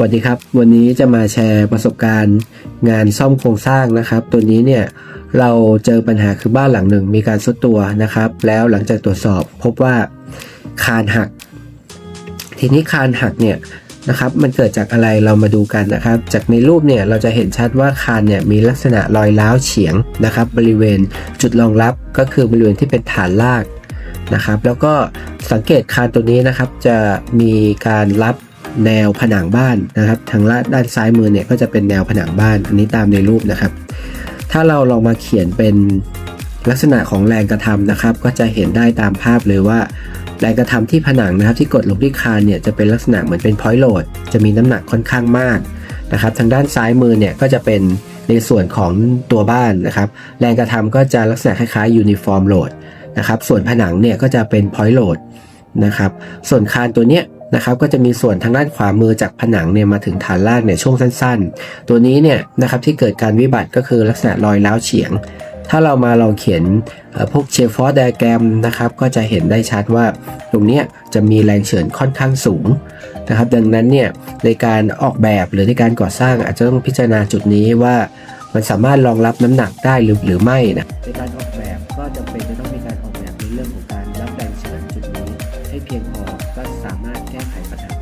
วัสดีครับ วันนี้จะมาแชร์ประสบการณ์งานซ่อมโครงสร้างนะครับ ตัวนี้เนี่ยเราเจอปัญหาคือบ้านหลังหนึ่งมีการซุดตัวนะครับ แล้วหลังจากตรวจสอบพบว่าคานหัก ทีนี้คานหักเนี่ยนะครับมันเกิดจากอะไรเรามาดูกันนะครับ จากในรูปเนี่ยเราจะเห็นชัดว่าคานเนี่ยมีลักษณะรอยร้าวเฉียงนะครับ บริเวณจุดรองรับก็คือบริเวณที่เป็นฐานรากนะครับ แล้วก็สังเกตคานตัวนี้นะครับจะมีการรับ แนวผนังบ้านนะครับ ทางด้านซ้ายมือเนี่ยก็จะเป็นแนวผนังบ้าน อันนี้ตามในรูปนะครับ ถ้าเราลองมาเขียนเป็นลักษณะของแรงกระทำนะครับ ก็จะเห็นได้ตามภาพเลยว่าแรงกระทำที่ผนังนะครับที่กดลงที่คานเนี่ยจะเป็นลักษณะเหมือนเป็น point load จะมีน้ำหนักค่อนข้างมากนะครับทางด้านซ้ายมือเนี่ยก็จะเป็นในส่วนของตัวบ้านนะครับ แรงกระทำก็จะลักษณะคล้ายๆ uniform load นะครับส่วนผนังเนี่ยก็จะเป็น point load นะครับส่วนคานตัวเนี้ย นะครับก็จะมีส่วนทางด้านขวามือจากผนังเนี่ยมาถึงฐานรากเนี่ยช่วงสั้นๆ ตัวนี้เนี่ยนะครับที่เกิดการวิบัติก็คือลักษณะรอยร้าวเฉียง ถ้าเรามาลองเขียนพวกเชฟฟอร์ดไดแกรมนะครับก็จะเห็นได้ชัดว่าตรงนี้จะมีแรงเฉือนค่อนข้างสูงนะครับดังนั้นเนี่ยในการออกแบบหรือในการก่อสร้างอาจจะต้องพิจารณาจุดนี้ว่ามันสามารถรองรับน้ำหนักได้หรือหรือไม่นะในการออกแบบก็จำเป็นจะต้องมีการออกแบบในเรื่องของการรับแรงเฉือนจุดนี้ เพียงพอก็สามารถแก้ไขปัญหา